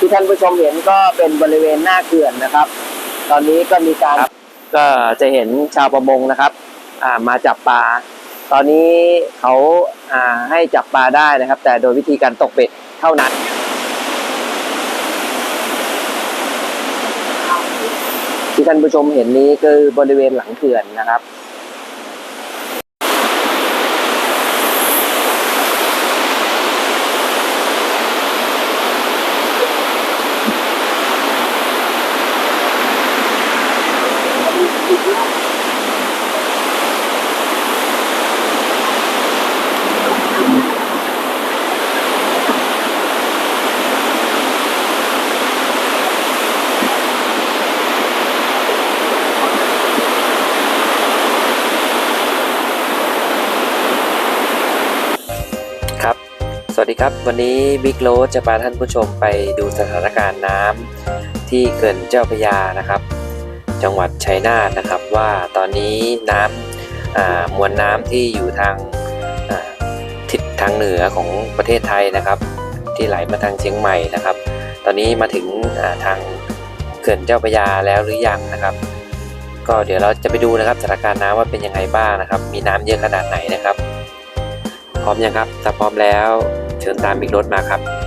ที่ท่านผู้ชมเห็นก็เป็นบริเวณหน้าเขื่อนนะครับ ตอนนี้ก็มีการก็จะเห็นชาวประมงนะครับอ่ามาจับปลา ตอนนี้เขาอ่าให้จับปลาได้นะครับ แต่โดยวิธีการตกเบ็ดเท่านั้นที่ท่านผู้ชมเห็นนี้คือบริเวณหลังเขื่อนนะครับ วัสดีครับ วันนี้บิ๊กโรสจะพาท่านผู้ชมไปดูสถานการณ์น้ำที่เขื่อนเจ้าพยานะครับ จังหวัดชัยนาทนะครับ ว่าตอนนี้น้ำมวลน้ำที่อยู่ทางทิศทางเหนือของประเทศไทยนะครับ ที่ไหลมาทางเชียงใหม่นะครับ ตอนนี้มาถึงทางเขื่อนเจ้าพยาแล้วหรือยังนะครับ ก็เดี๋ยวเราจะไปดูนะครับสถานการณ์น้ำว่าเป็นยังไงบ้างนะครับ มีน้ำเยอะขนาดไหนนะครับ พร้อมยังครับ ถ้าพร้อมแล้ว เชิญตามบิ๊กรถมาครับครับ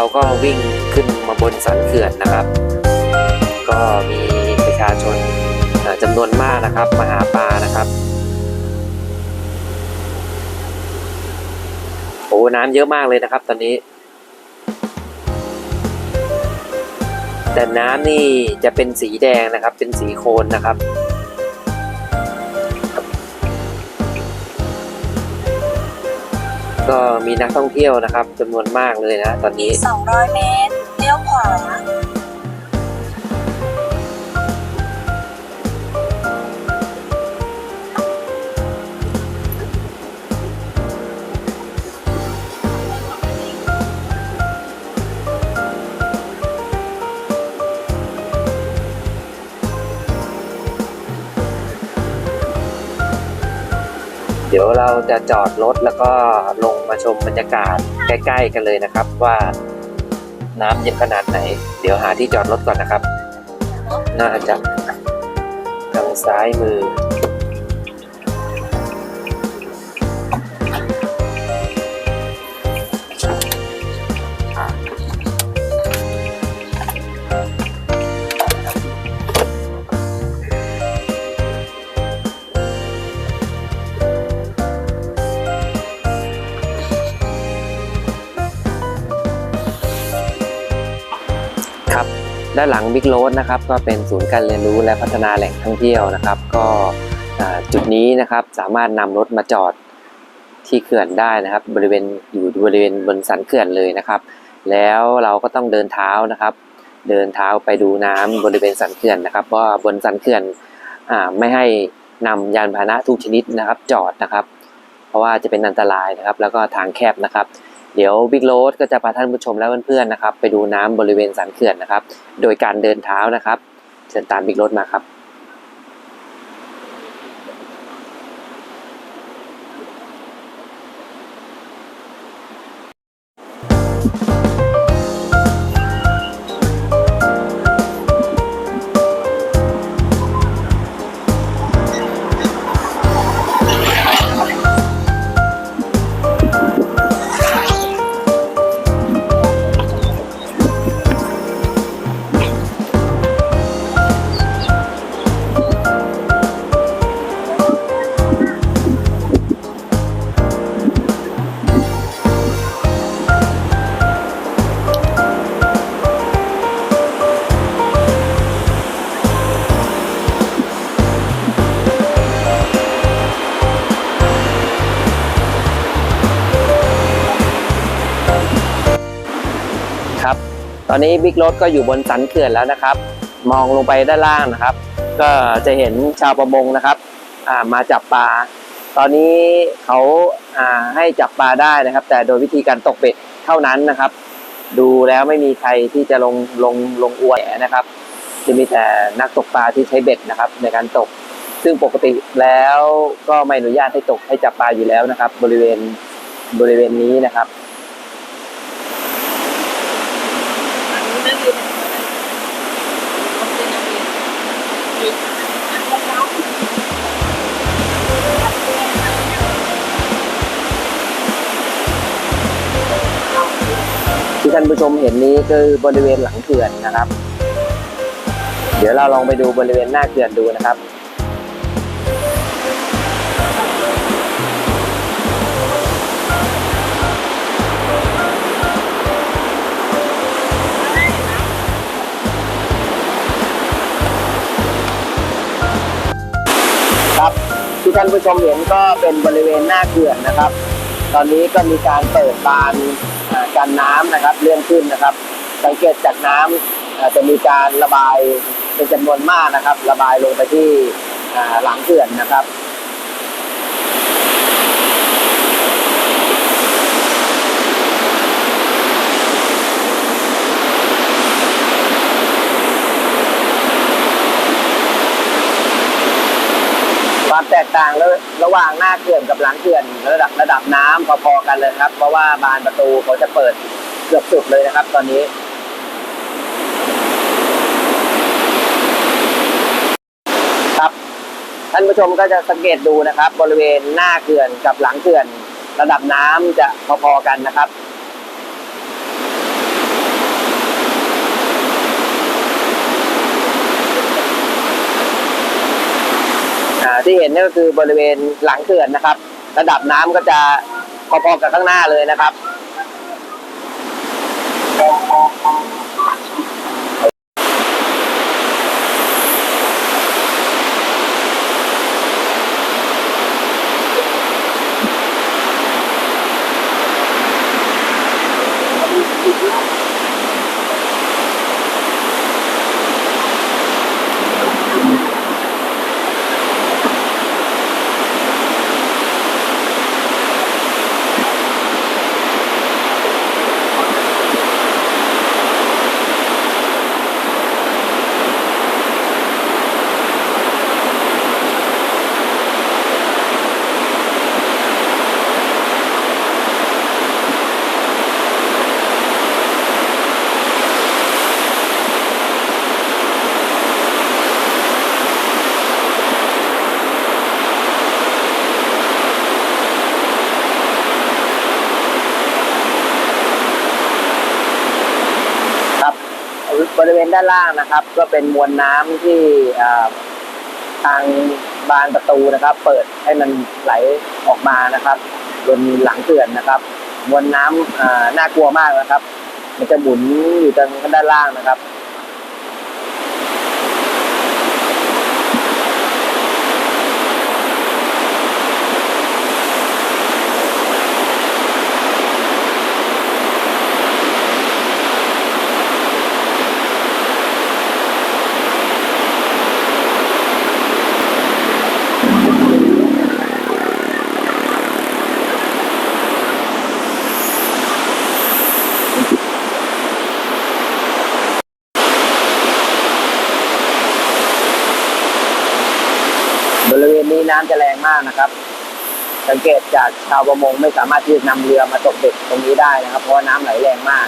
เราก็วิ่งขึ้นมาบนสันเขื่อนนะครับ ก็มีประชาชนจำนวนมากนะครับมาหาปลานะครับโอ้น้ำเยอะมากเลยนะครับตอนนี้ แต่น้ำนี่จะเป็นสีแดงนะครับ เป็นสีโคลนนะครับ ก็มีนักท่องเที่ยวนะครับจำนวนมากเลยนะตอนนี้ 200 เมตรเลี้ยวขวา เดี๋ยวเราจะจอดรถแล้วก็ลงมาชมบรรยากาศใกล้ ๆ กันเลยนะครับ ว่าน้ำเย็นขนาดไหน เดี๋ยวหาที่จอดรถก่อนนะครับ น่าจะทางซ้ายมือ ครับด้านหลังบิ๊กโรดนะครับก็เป็นศูนย์การเรียนรู้และพัฒนาแหล่งท่องเที่ยวนะครับ ก็จุดนี้นะครับสามารถนำรถมาจอดที่เขื่อนได้นะครับ บริเวณอยู่บริเวณบนสันเขื่อนเลยนะครับ แล้วเราก็ต้องเดินเท้านะครับ เดินเท้าไปดูน้ำบริเวณสันเขื่อนนะครับว่าบนสันเขื่อนอไม่ให้นำยานพาหนะทุกชนิดนะครับ จอดนะครับ เพราะว่าจะเป็นอันตรายนะครับ แล้วก็ทางแคบนะครับ เดี๋ยวบิ๊กโรดก็จะพาท่านผู้ชมและเพื่อนๆนะครับ ไปดูน้ำบริเวณสันเขื่อนนะครับ โดยการเดินเท้านะครับ เชิญตามบิ๊กโรดมาครับครับ ตอนนี้บิ๊กรถก็อยู่บนสันเขื่อนแล้วนะครับ มองลงไปด้านล่างนะครับ ก็จะเห็นชาวประมงนะครับมาจับปลา ตอนนี้เขาาให้จับปลาได้นะครับ แต่โดยวิธีการตกเบ็ดเท่านั้นนะครับ ดูแล้วไม่มีใครที่จะลงลงลงอวยนะครับ จะมีแต่นักตกปลาที่ใช้เบ็ดนะครับ ในการตก ซึ่งปกติแล้วก็ไม่อนุญาตให้ตกให้จับปลาอยู่แล้วนะครับ บริเวณบริเวณนี้นะครับ ที่ท่านผู้ชมเห็นนี้คือบริเวณหลังเขื่อนนะครับ เดี๋ยวเราลองไปดูบริเวณหน้าเขื่อนดูนะครับครับที่ท่านผู้ชมเห็นก็เป็นบริเวณหน้าเขื่อนนะครับ ตอนนี้ก็มีการเปิดบาน กันน้ำนะครับเลื่อนขึ้นนะครับ สังเกตจากน้ำอ่าจะมีการระบายเป็นจำนวนมากนะครับ ระบายลงไปที่หลังเขื่อนนะครับ ความแตกต่างระระหว่างหน้าเขื่อนกับหลังเขื่อนระดับระดับน้ำพอๆกันเลยครับ เพราะว่าบานประตูเขาจะเปิดเกือบสุดเลยนะครับ ตอนนี้ครับท่านผู้ชมก็จะสังเกตดูนะครับ บริเวณหน้าเขื่อนกับหลังเขื่อน ระดับน้ำจะพอๆกันนะครับ อ่าที่เห็นนี่ก็คือบริเวณหลังเขื่อนนะครับ ระดับน้ำก็จะพอๆกับข้างหน้าเลยนะครับ บริเวณด้านล่างนะครับ ก็เป็นมวลน้ำที่ทางบานประตูนะครับ เปิดให้มันไหลออกมานะครับบนหลังเขื่อนนะครับ มวลน้ำอ่าน่ากลัวมากนะครับ มันจะหมุนอยู่ทางด้านล่างนะครับ บริเวณนี้น้ำจะแรงมากนะครับ สังเกตจากชาวประมงไม่สามารถที่จะนำเรือมาตกเด็กตรงนี้ได้นะครับ เพราะว่าน้ำไหลแรงมาก